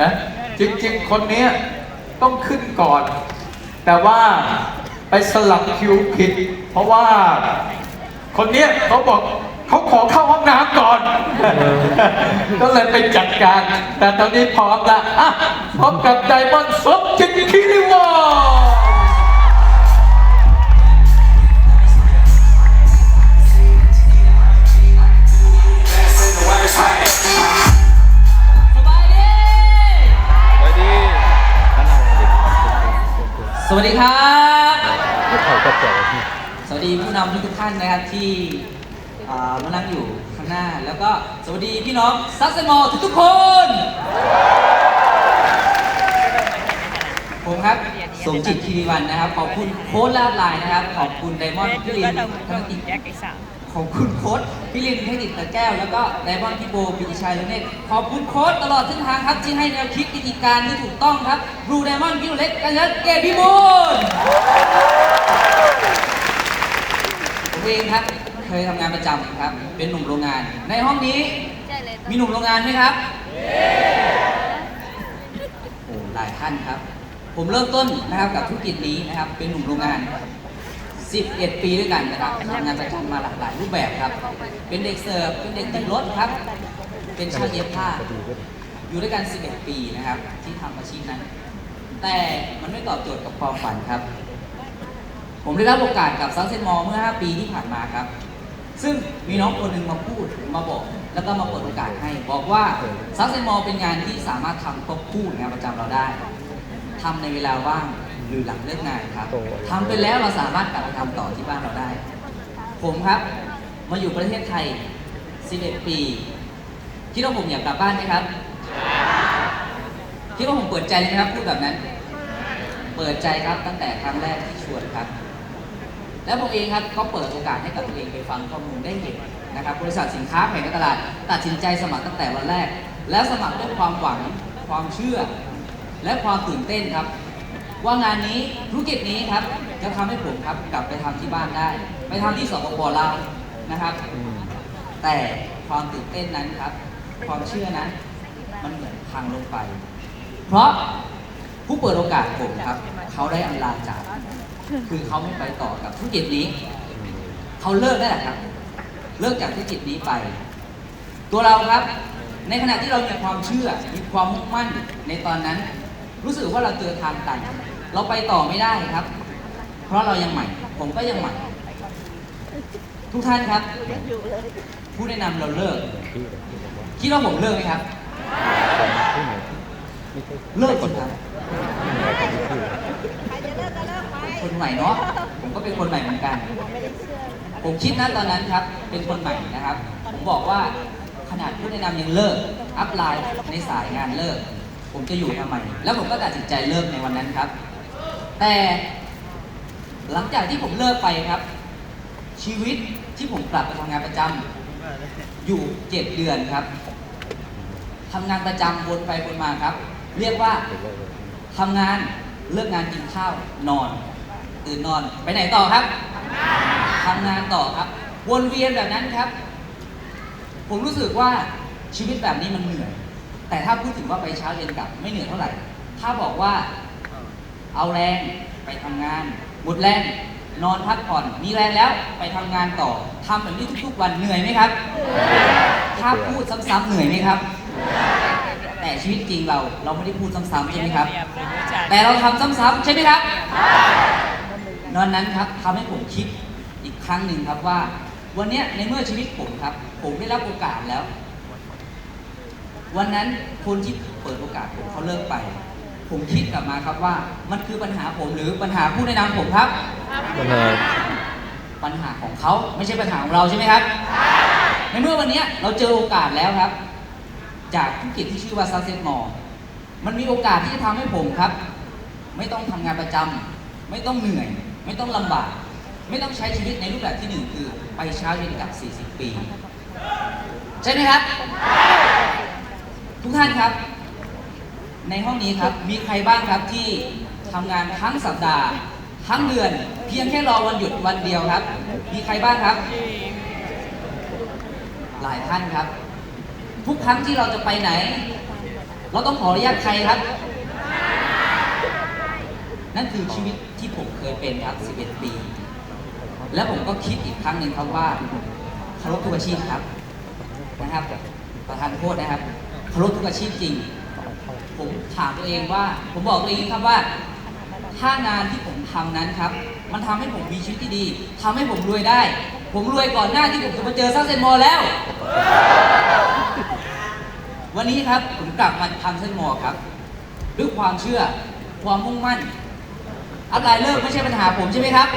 นะจริงๆ คนเนี้ยต้องขึ้นก่อน แต่ว่าไปสลับคิวผิด เพราะว่าคนเนี้ยเขาบอกเขาขอเข้าห้องน้ำก่อน ก็เลยไปจัดการ แต่ตอนนี้พร้อมละอะพบกับไดมอนด์สมจิตคิริวอร์ส สวัสดีครับเขาก็เปิดที่สวัสดีผู้นำทุกๆท่านนะครับที่อ่ามานั่งอยู่ข้างหน้า แล้วก็สวัสดีพี่น้องซัสเซมอลทุกๆคน ผมครับสมจิตคีรีวันนะครับ ขอบคุณโค้ดลาบไลน์นะครับ ขอบคุณไดมอนด์พี่ลินธนติแยกไอ้สาม ขอบคุณโค้ดพี่ลินเทคนิคตะแก้ว แล้วก็ไดมอนด์พี่โบปิติชัยและเนตขอบคุณโค้ดตลอดเส้นทางครับที่ให้แนวคิดวิธีการที่ถูกต้องครับบลูไดมอนด์พี่เล็กกันยัดเกตพี่บูลผมเองครับเคยทำงานประจำครับ เป็นหนุ่มโรงงาน ในห้องนี้มีหนุ่มโรงงานไหมครับโอ้หลายท่านครับ ผมเริ่มต้นนะครับกับธุรกิจนี้นะครับ เป็นหนุ่มโรงงาน 11 ปีด้วยกันนะครับทำงานประจำมาหลากหลายรูปแบบครับ เป็นเด็กเสิร์ฟ เป็นเด็กติดรถครับ เป็นช่างเย็บผ้า อยู่ด้วยกัน 11 ปีนะครับ ที่ทำอาชีพนั้น แต่มันไม่ตอบโจทย์กับความฝันครับ ผมได้รับโอกาสกับซังเซนมอเมื่อ 5 ปีที่ผ่านมาครับ ซึ่งมีน้องคนหนึ่งมาพูดมาบอก แล้วก็มาเปิดโอกาสให้ บอกว่าซังเซนมอเป็นงานที่สามารถทำควบคู่งานประจำเราได้ทำในเวลาว่าง หรือหลังเลิกงานครับทำไปแล้วเราสามารถกลับไปทำต่อที่บ้านเราได้ ผมครับมาอยู่ประเทศไทย 11 ปี คิดว่าผมอยากกลับบ้านไหมครับ คิดว่าผมเปิดใจเลยไหมครับพูดแบบนั้น เปิดใจครับตั้งแต่ครั้งแรกที่ชวนครับ แล้วผมเองครับก็เปิดโอกาสให้กับตัวเองไปฟังข้อมูลได้เห็นนะครับ บริษัทสินค้าแผงการตลาด ตัดสินใจสมัครตั้งแต่วันแรก แล้วสมัครด้วยความหวัง ความเชื่อ และความตื่นเต้นครับ ว่างานนี้ธุรกิจนี้ครับจะทำให้ผมครับกลับไปทำที่บ้านได้ ไปทำที่สปปลาวนะครับ แต่ความตื่นเต้นนั้นครับ ความเชื่อนั้นมันเหมือนพังลงไป เพราะผู้เปิดโอกาสผมครับ เขาได้อำลาจาก คือเขาไม่ไปต่อกับธุรกิจนี้ เขาเลิกได้แหละครับ เลิกจากธุรกิจนี้ไป ตัวเราครับ ในขณะที่เรามีความเชื่อมีความมุ่งมั่นในตอนนั้น รู้สึกว่าเราเจอทางตันเราไปต่อไม่ได้ครับ เพราะเรายังใหม่ ผมก็ยังใหม่ ทุกท่านครับ ผู้แนะนำเราเลิก คิดว่าผมเลิกไหมครับ เลิกสิครับคนใหม่เนาะ ผมก็เป็นคนใหม่เหมือนกัน ผมคิดนะตอนนั้นครับ เป็นคนใหม่นะครับ ผมบอกว่าขนาดผู้แนะนำยังเลิก อัพไลน์ในสายงานเลิก ผมจะอยู่ทำไม แล้วผมก็ตัดสินใจเลิกในวันนั้นครับ แต่หลังจากที่ผมเลิกไปครับ ชีวิตที่ผมกลับไปทำงานประจำอยู่เจ็ดเดือนครับทำงานประจำวนไปวนมาครับ เรียกว่าทำงานเลิกงานกินข้าวนอนตื่นนอนไปไหนต่อครับทำงานต่อครับ วนเวียนแบบนั้นครับ ผมรู้สึกว่าชีวิตแบบนี้มันเหนื่อย แต่ถ้าพูดถึงว่าไปเช้าเย็นกลับไม่เหนื่อยเท่าไหร่ ถ้าบอกว่าเอาแรงไปทำงานหมดแรงนอนพักผ่อน มีแรงแล้วไปทำงานต่อทำแบบนี้ทุกๆวันเหนื่อยไหมครับ ถ้าพูดซ้ำๆเหนื่อยไหมครับ แต่ชีวิตจริงเราเราไม่ได้พูดซ้ำๆใช่ไหมครับ แต่เราทำซ้ำๆใช่ไหมครับนอนนั้นครับทำให้ผมคิดอีกครั้งหนึ่งครับว่า วันนี้ในเมื่อชีวิตผมครับ ผมได้รับโอกาสแล้ว วันนั้นคนที่เปิดโอกาสผมเขาเลิกไป ผมคิดกลับมาครับว่ามันคือปัญหาผมหรือปัญหาผู้แนะนำผมครับ ปัญหาปัญหาของเขาไม่ใช่ปัญหาของเราใช่ไหมครับในเมื่อวันเนี้ยเราเจอโอกาสแล้วครับ จากธุรกิจที่ชื่อว่า Sunset Mall มันมีโอกาสที่จะทำให้ผมครับ ไม่ต้องทำงานประจำไม่ต้องเหนื่อย ไม่ต้องลำบาก ไม่ต้องใช้ชีวิตในรูปแบบที่หนึ่งคือ ไปเช้าเย็นกลับ 40 ปี ใช่ไหมครับ ทุกท่านครับ ในห้องนี้ครับมีใครบ้างครับที่ทำงานทั้งสัปดาห์ ทั้งเดือน เพียงแค่รอวันหยุดวันเดียวครับ มีใครบ้างครับ หลายท่านครับ ทุกครั้งที่เราจะไปไหน เราต้องขออนุญาตใครครับ นั่นคือชีวิตที่ผมเคยเป็นครับ 11 ปี แล้วผมก็คิดอีกครั้งหนึ่งครับว่าเคารพทุกอาชีพครับนะครับประธานโทษนะครับ รพทุกอาชีพจริง ผมถามตัวเองว่า ผมบอกตัวเองครับว่า ถ้างานที่ผมทำนั้นครับ มันทำให้ผมมีชีวิตที่ดีทำให้ผมรวยได้ ผมรวยก่อนหน้าที่ผมจะมาเจอซักเซนมอลแล้ว วันนี้ครับผมกลับมาทำเซนมอลครับ ด้วยความเชื่อความมุ่งมั่นอะไรเลิกไม่ใช่ปัญหาผมใช่ไหมครับ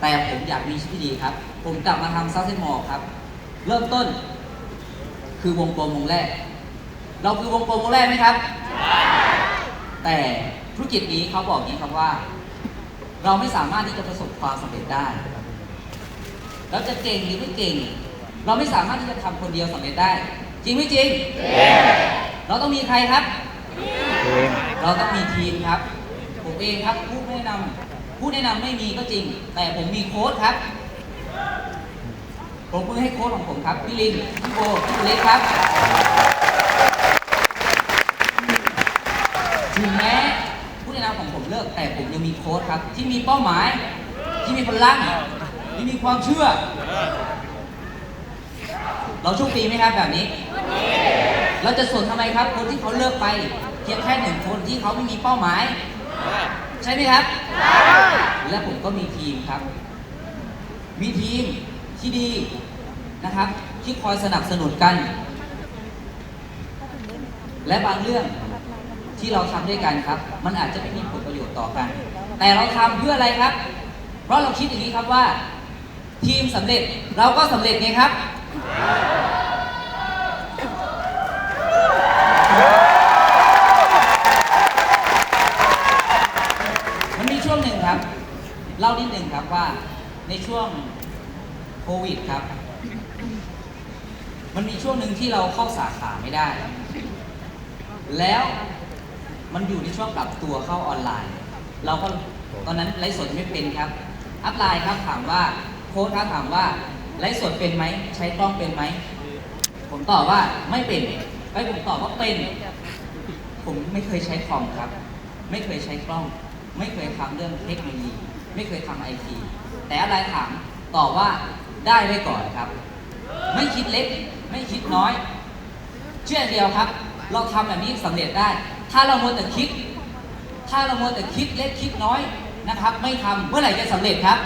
แต่ผมอยากมีชีวิตที่ดีครับ ผมกลับมาทำซักเซนมอลครับ เริ่มต้น คือวงกลมวงแรก เราคือวงกลมวงแรกไหมครับ แต่ธุรกิจนี้เขาบอกอย่างนี้ครับว่า เราไม่สามารถที่จะประสบความสำเร็จได้เราจะเก่งหรือไม่เก่ง เราไม่สามารถที่จะทำคนเดียวสำเร็จได้ จริงไม่จริง เราต้องมีใครครับเองเราต้องมีทีมครับ ผมเองครับผู้แนะนำผู้แนะนำไม่มีก็จริง แต่ผมมีโค้ชครับ ผมเพิ่งให้โค้ชของผมครับ พี่ลินพี่โบพี่เล็กครับ ถึงแม้ผู้แนะนำของผมเลิก แต่ผมยังมีโค้ชครับ ที่มีเป้าหมาย ที่มีพลังที่มีความเชื่อ เราโชคดีไหมครับแบบนี้ เราจะสนทำไมครับ คนที่เขาเลิกไปเพียงแค่หนึ่งคนที่เขาไม่มีเป้าหมาย ใช่ไหมครับ และผมก็มีทีมครับ มีทีมที่ดี นะครับ ที่คอยสนับสนุนกัน และบางเรื่องที่เราทำด้วยกันครับ มันอาจจะไม่มีผลประโยชน์ต่อกัน แต่เราทำเพื่ออะไรครับ เพราะเราคิดอย่างนี้ครับว่า ทีมสำเร็จเราก็สำเร็จไงครับมันมีช่วงหนึ่งครับ เล่านิดหนึ่งครับว่าในช่วงโควิดครับ มันมีช่วงหนึ่งที่เราเข้าสาขาไม่ได้ แล้วมันอยู่ในช่วงปรับตัวเข้าออนไลน์ เราก็ตอนนั้นไลฟ์สดไม่เป็นครับ อัพไลน์ครับถามว่าโค้ชครับถามว่าไลฟ์สดเป็นไหมใช้กล้องเป็นไหมผมตอบว่าไม่เป็นไอผมตอบว่าเป็น ผมไม่เคยใช้คอมครับ ไม่เคยใช้กล้อง ไม่เคยทำเรื่องเทคโนโลยี ไม่เคยทำไอทีแต่อะไรถามตอบว่าได้ไว้ก่อนครับ ไม่คิดเล็ก ไม่คิดน้อย เชื่ออย่างเดียวครับ เราทำแบบนี้สำเร็จได้ ถ้าเราโมวแต่คิด ถ้าเราโมวแต่คิดเล็กคิดน้อยนะครับ ไม่ทำเมื่อไหร่จะสำเร็จครับ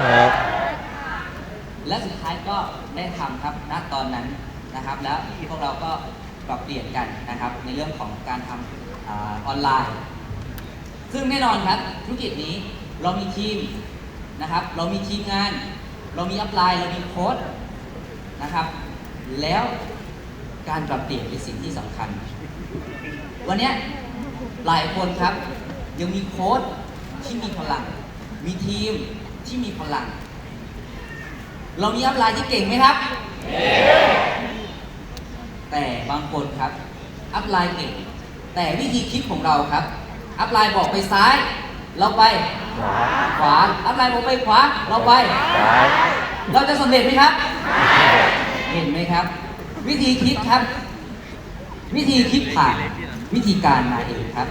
ครับ และสุดท้ายก็ได้ทำครับณตอนนั้นนะครับ แล้วพวกเราก็ปรับเปลี่ยนกันนะครับ ในเรื่องของการทำอาออนไลน์ ซึ่งแน่นอนครับธุรกิจนี้เรามีทีมนะครับ เรามีทีมงาน เรามีอัพไลน์ เรามีโค้ดนะครับ แล้วการปรับเปลี่ยนเป็นสิ่งที่สำคัญ วันเนี้ยหลายคนครับยังมีโค้ดที่มีพลัง มีทีมที่มีพลัง เรามีอัพไลน์ที่เก่งไหมครับแต่บางคนครับ อัพไลน์เก่ง แต่วิธีคิดของเราครับ อัพไลน์บอกไปซ้าย เราไป ขวาขวาอัพไลน์บอกไปขวา เราไปซ้ายเราจะสำเร็จไหมครับ เห็นไหมครับ วิธีคิดครับ วิธีคิดผ่านวิธีการมาเองครับ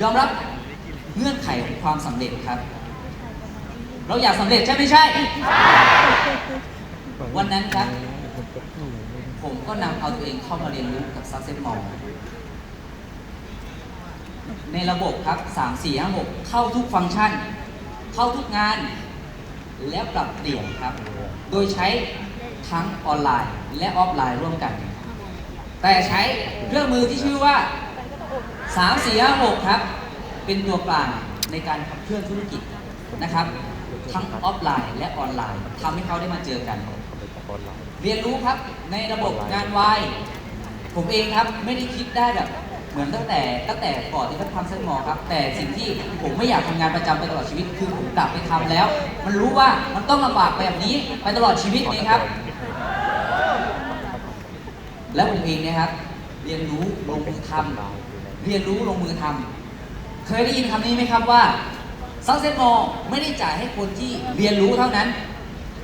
ยอมรับเงื่อนไขของความสำเร็จครับ เราอยากสำเร็จใช่ไม่ใช่ วันนั้นครับ ผมก็นำเอาตัวเองเข้ามาเรียนรู้กับ Success Mall ในระบบครับ 3 4 5 6 เข้าทุกฟังก์ชัน เข้าทุกงาน แล้วปรับเปลี่ยนครับ โดยใช้ทั้งออนไลน์และออฟไลน์ร่วมกัน แต่ใช้เครื่องมือที่ชื่อว่า 3 4 5 6 ครับ เป็นตัวกลางในการขับเคลื่อนธุรกิจนะครับ ทั้งออฟไลน์และออนไลน์ทำให้เขาได้มาเจอกัน เรียนรู้ครับในระบบงานวายผมเองครับไม่ได้คิดได้แบบ เหมือนตั้งแต่ตั้งแต่ก่อนที่เขาทำเส้นหมอครับ แต่สิ่งที่ผมไม่อยากทำงานประจำไปตลอดชีวิต คือผมกลับไปทำแล้ว มันรู้ว่ามันต้องลำบากแบบนี้ไปตลอดชีวิตนี้ครับ และผมเองเนะครับ เรียนรู้ลงมือทำเรียนรู้ลงมือทำเคยได้ยินคำนี้ไหมครับว่าซักเซนโมไม่ได้จ่ายให้คนที่เรียนรู้เท่านั้น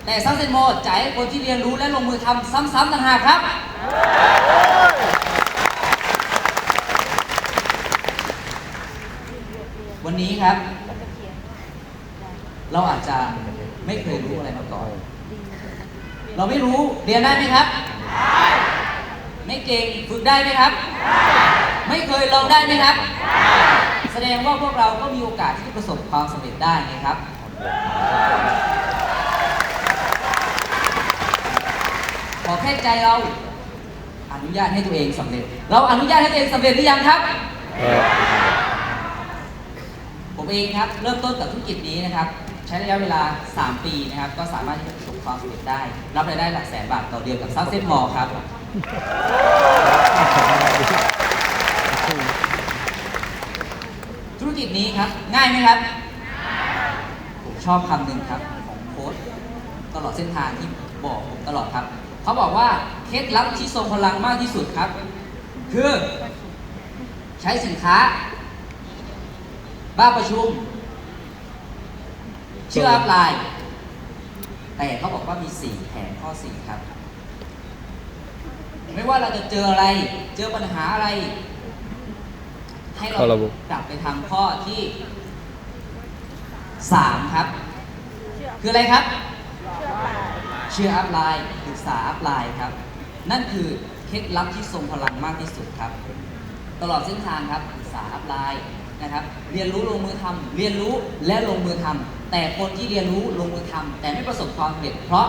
แต่ซักเซนโมจ่ายให้คนที่เรียนรู้และลงมือทำซ้ำๆต่างหากครับ นี้ครับ เราอาจจะไม่เคยรู้อะไรมาก่อน เราไม่รู้เรียนได้ไหมครับ ไม่เก่งฝึกได้ไหมครับ ไม่เคยลองได้ไหมครับ แสดงว่าพวกเราก็มีโอกาสที่จะประสบความสำเร็จได้ไงครับขอแค่ใจเราอนุญาตให้ตัวเองสำเร็จ เราอนุญาตให้ตัวเองสำเร็จหรือยังครับ ผมเองครับเริ่มต้นกับธุรกิจนี้นะครับ ใช้ระยะเวลา 3 ปีนะครับ ก็สามารถที่จะประสบความสำเร็จได้ รับรายได้หลักแสนบาทต่อเดือนกับซั c เซ็ตมอลครับ ธุรกิจนี้ครับ ง่ายไหมครับ ผมชอบคำหนึ่งครับ ของโค้ชตลอดเส้นทางที่บอกผมตลอดครับ เขาบอกว่าเคล็ดลับที่ทรงพลังมากที่สุดครับ คือ ใช้สินค้า บ้าประชุม เชื่ออัพไลน์ แต่เขาบอกว่ามี4แผนข้อ4ครับ ไม่ว่าเราจะเจออะไร เจอปัญหาอะไร ให้เราเข้าระบบ กลับไปทำข้อที่3ครับ คืออะไรครับ เชื่ออัพไลน์ศึกษาอัพไลน์ครับ นั่นคือเคล็ดลับที่ทรงพลังมากที่สุดครับ ตลอดเส้นทางครับศึกษาอัพไลน์ นะครับ เรียนรู้ลงมือทำเรียนรู้และลงมือทำแต่คนที่เรียนรู้ลงมือทำแต่ไม่ประสบความสำเร็จเพราะ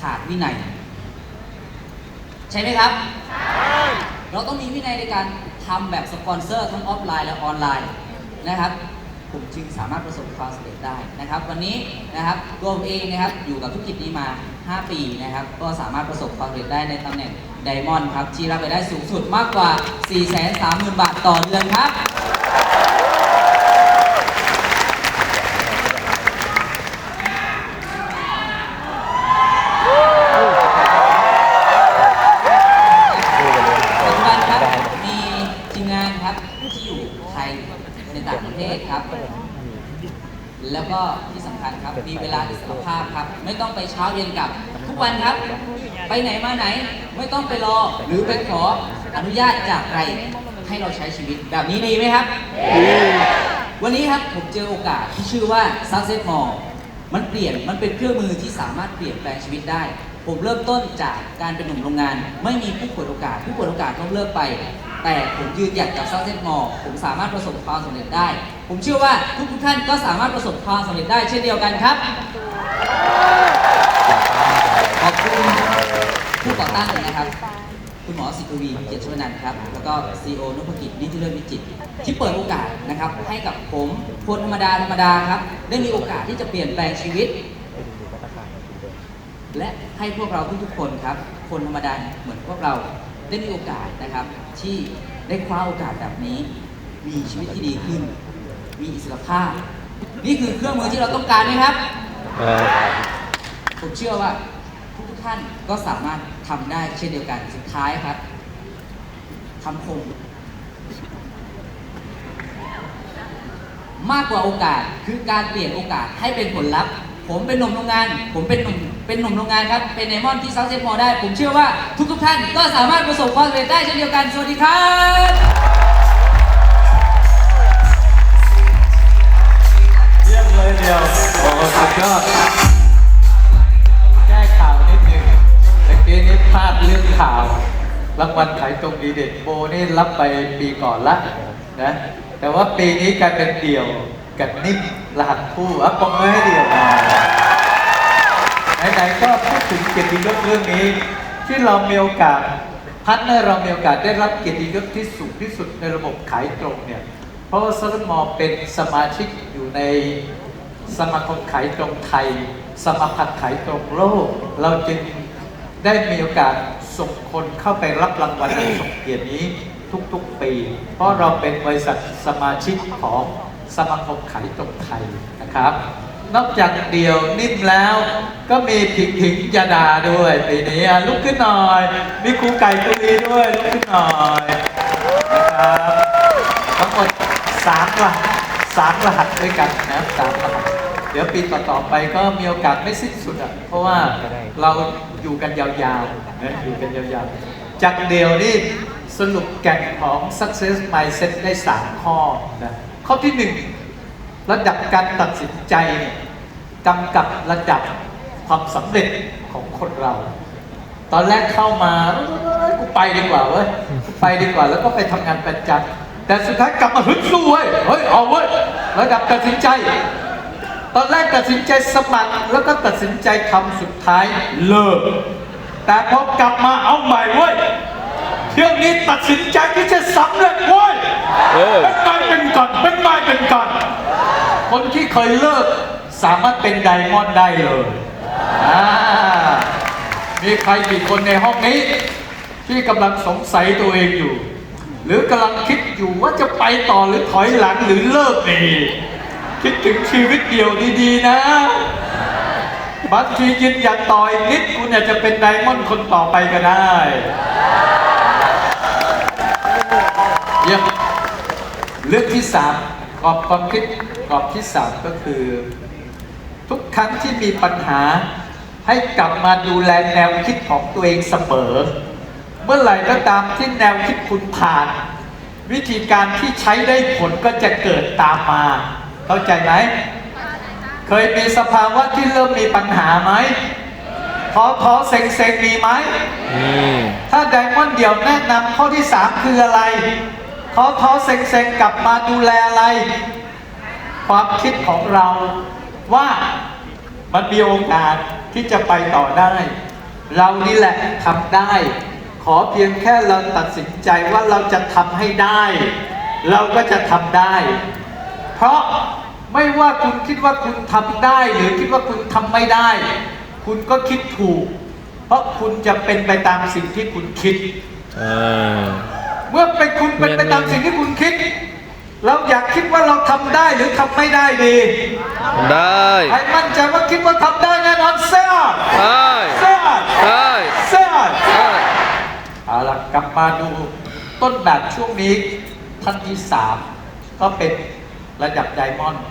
ขาดวินัย ใช่ไหมครับเราต้องมีวินัยในการทำแบบสปอนเซอร์ทั้งออฟไลน์และออนไลน์นะครับผมจึงสามารถประสบความสำเร็จได้นะครับ วันนี้นะครับตัวผมเองนะครับอยู่กับธุรกิจนี้มา 5 ปีนะครับ ก็สามารถประสบความสำเร็จได้ในตำแหน่งไดมอนด์ครับที่รับรายได้สูงสุดมากกว่า 430,000 บาทต่อเดือนครับ ปัจจุบันครับมีทีมงานครับที่อยู่ไทยในต่างประเทศครับ แล้วก็ที่สำคัญครับมีเวลาอิสรภาพครับ ไม่ต้องไป เช้าเย็นกลับ ทุกวันครับ ไปไหนมาไหนไม่ต้องไปรอหรือไปขออนุญาตจากใครให้เราใช้ชีวิตแบบนี้ดีไหมครับ วันนี้ครับผมเจอโอกาสที่ชื่อว่า Success Mall มันเปลี่ยนมันเป็นเครื่องมือที่สามารถเปลี่ยนแปลงชีวิตได้ ผมเริ่มต้นจากการเป็นหนุ่มโรงงาน ไม่มีผู้เปิดโอกาส ผู้เปิดโอกาสต้องเลิกไป แต่ผมยืนหยัดกับ Success Mall ผมสามารถประสบความสำเร็จได้ ผมเชื่อว่าทุกทุกท่านก็สามารถประสบความสำเร็จได้เช่นเดียวกันครับ ขอบคุณผู้ก่อตั้งเลยนะครับ คุณหมอสิทธวีเกียรติชวนันท์ครับ แล้วก็ซีโอนุพกิจนิติเลิศวิจิตที่เปิดโอกาสนะครับ ให้กับผมคนธรรมดาธรรมดาครับ ได้มีโอกาสที่จะเปลี่ยนแปลงชีวิต และให้พวกเราทุกๆคนครับ คนธรรมดาเหมือนพวกเราได้มีโอกาสนะครับ ที่ได้คว้าโอกาสแบบนี้ มีชีวิตที่ดีขึ้น มีอิสรภาพ นี่คือเครื่องมือที่เราต้องการไหมครับ ผมเชื่อว่าทุกท่านก็สามารถทำได้เช่นเดียวกันสุดท้ายครับคำคมมากกว่าโอกาสคือการเปลี่ยนโอกาสให้เป็นผลลัพธ์ ผมเป็นหนุ่มโรงงาน ผมเป็นหนุ่ม เป็นหนุ่มโรงงานครับ เป็นไดมอนที่ซักเซสมอได้ ผมเชื่อว่าทุกๆท่านก็สามารถประสบความสำเร็จได้เช่นเดียวกัน สวัสดีครับเยี่ยมเลยเดียวโอ้สุดยอดแก้ข่าวนิดหนึ่งตะกี้นี้พลาดเรื่องข่าวรางวัลขายตรงดีเด่นโบนี่รับไปปีก่อนละนะแต่ว่าปีนี้กลายเป็นเดี่ยวกับนิ่มรหัสคู่อะปมมือให้เดี่ยวหน่อย ไหนๆก็พูดถึงเกียรติยศเรื่องนี้ ที่เรามีโอกาสพัฒน์เรามีโอกาสได้รับเกียรติยศที่สูงที่สุดในระบบขายตรงเนี่ยเพราะว่าซลมอเป็นสมาชิกอยู่ในสมาคมขายตรงไทย สมาพันธ์ขายตรงโลก เราจึงได้มีโอกาสส่งคนเข้าไปรับรางวัลอันสมเกียรตินี้ทุกๆปี เพราะเราเป็นบริษัทสมาชิกของสมาคมขายตรงไทยนะครับ นอกจากเดียวนิ่มแล้ว ก็มีผิงผิงยาดาด้วยปีนี้ลุกขึ้นหน่อย มีครูไก่ตุลีด้วยลุกขึ้นหน่อยนะครับทั้งหมดสามว่ะสามรหัสด้วยกันนะสามรหัสเดี๋ยวปีต่อๆไปก็มีโอกาสไม่สิ้นสุดอะเพราะว่าเราอยู่กันยาวๆนะอยู่กันยาวๆจากเดียวนี่สรุปแก่นของ success mindset ได้ 3 ข้อนะข้อที่ 1 ระดับการตัดสินใจเนี่ย กำกับระดับความสำเร็จของคนเรา ตอนแรกเข้ามาเอ้ยกูไปดีกว่าเว้ยกูไปดีกว่าแล้วก็ไปทำงานประจำแต่สุดท้ายกลับมาฮึดสู้เว้ยเฮ้ยเอาเว้ยระดับตัดสินใจ ตอนแรกตัดสินใจสมัครแล้วก็ตัดสินใจทำสุดท้ายเลิกแต่พอกลับมาเอาใหม่เว้ยเที่ยวนี้ตัดสินใจที่จะสำเร็จเว้ยเออเป็นไม้เป็นก่อนเป็นไม้เป็นก่อนคนที่เคยเลิก สามารถเป็นไดมอนด์ได้เลยอ่ามีใครกี่คนในห้องนี้ ที่กำลังสงสัยตัวเองอยู่ หรือกำลังคิดอยู่ว่าจะไปต่อหรือถอยหลังหรือเลิกดีคิดถึงชีวิตเดียวดีๆนะบางทียืนหยัดต่ออีกนิดคุณอาจจะเป็นไดมอนด์คนต่อไปก็ได้เยี่ยมเรื่องที่สามกรอบความคิดกรอบที่สามก็คือ ทุกครั้งที่มีปัญหา ให้กลับมาดูแลแนวคิดของตัวเองเสมอ เมื่อไหร่ก็ตามที่แนวคิดคุณผ่าน วิธีการที่ใช้ได้ผลก็จะเกิดตามมา เข้าใจไหมเคยมีสภาวะที่เริ่มมีปัญหาไหมท้อท้อเซ็งเซ็งมีไหมอืมถ้าไดมอนด์เดี่ยวแนะนำข้อที่3คืออะไรท้อท้อเซ็งเซ็งกลับมาดูแลอะไร ความคิดของเรา ว่ามันมีโอกาสที่จะไปต่อได้ เรานี่แหละทำได้ ขอเพียงแค่เราตัดสินใจว่าเราจะทำให้ได้ เราก็จะทำได้ เพราะไม่ว่าคุณคิดว่าคุณทำได้ หรือคิดว่าคุณทำไม่ได้ คุณก็คิดถูก เพราะคุณจะเป็นไปตามสิ่งที่คุณคิดอ่าเมื่อเป็นคุณเป็นไปตามสิ่งที่คุณคิด เราอยากคิดว่าเราทำได้หรือทำไม่ได้ดีได้ใครมั่นใจว่าคิดว่าทำได้แน่นอนเสียได้เสียได้เสียได้เอาล่ะกลับมาดูต้นแบบช่วงนี้ท่านที่สามก็เป็นระดับไดมอนด์